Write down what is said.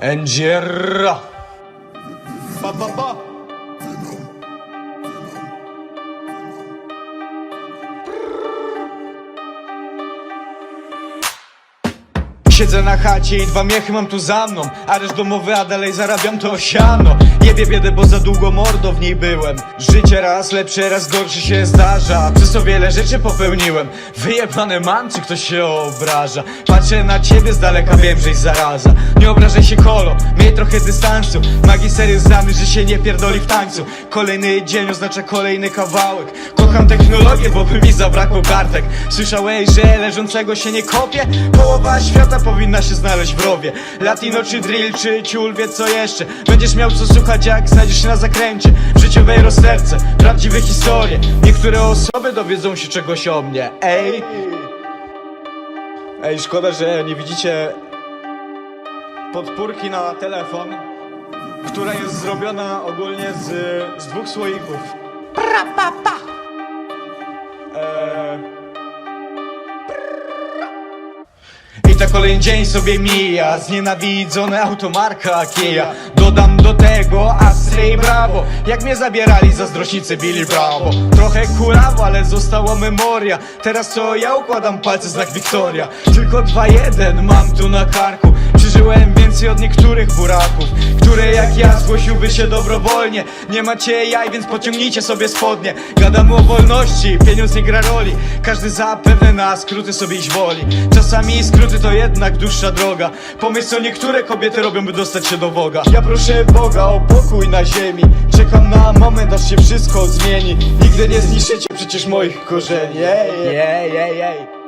Engiera. Ba, ba, ba. Siedzę na chacie i dwa miechy mam tu za mną Areszt domowy, a dalej zarabiam to siano. Jebie biedę, bo za długo mordo w niej byłem. Życie raz lepsze, raz gorsze się zdarza. Przez to wiele rzeczy popełniłem. Wyjebane mam, czy ktoś się obraża? Patrzę na ciebie z daleka, wiem, żeś zaraza. Nie obrażaj się kolo, miej trochę dystansu. Magister jest znany, że się nie pierdoli w tańcu. Kolejny dzień oznacza kolejny kawałek. Kocham technologię, bo by mi zabrakło kartek. Słyszałeś, że leżącego się nie kopie? Połowa świata powinna się znaleźć w rowie. Latino czy drill, czy ciul, wie co jeszcze. Będziesz miał co słuchać, jak znajdziesz się na zakręcie. W życiowej rozterce, prawdziwe historie. Niektóre osoby dowiedzą się czegoś o mnie. Ej! Ej, szkoda, że nie widzicie podpórki na telefon która jest zrobiona ogólnie z, z dwóch słoików. Pra, pa, I tak kolejny dzień sobie mija. Znienawidzone automarka Kia Dodam do tego Astray Bravo. Jak mnie zabierali zazdrośnicy Billy Bravo Trochę kurawo, ale została memoria. Teraz co ja układam palce znak Wiktoria? Tylko 2-1 mam tu na karku od niektórych buraków Które jak ja zgłosiłby się dobrowolnie. Nie macie jaj, więc pociągnijcie sobie spodnie. Gadamy o wolności, pieniądz nie gra roli. Każdy zapewne na skróty sobie iść woli. Czasami skróty to jednak dłuższa droga. Pomysł co niektóre kobiety robią, by dostać się do Boga. Ja proszę Boga o pokój na ziemi. Czekam na moment, aż się wszystko zmieni. Nigdy nie zniszczycie przecież moich korzeni. Ej, ej, ej, ej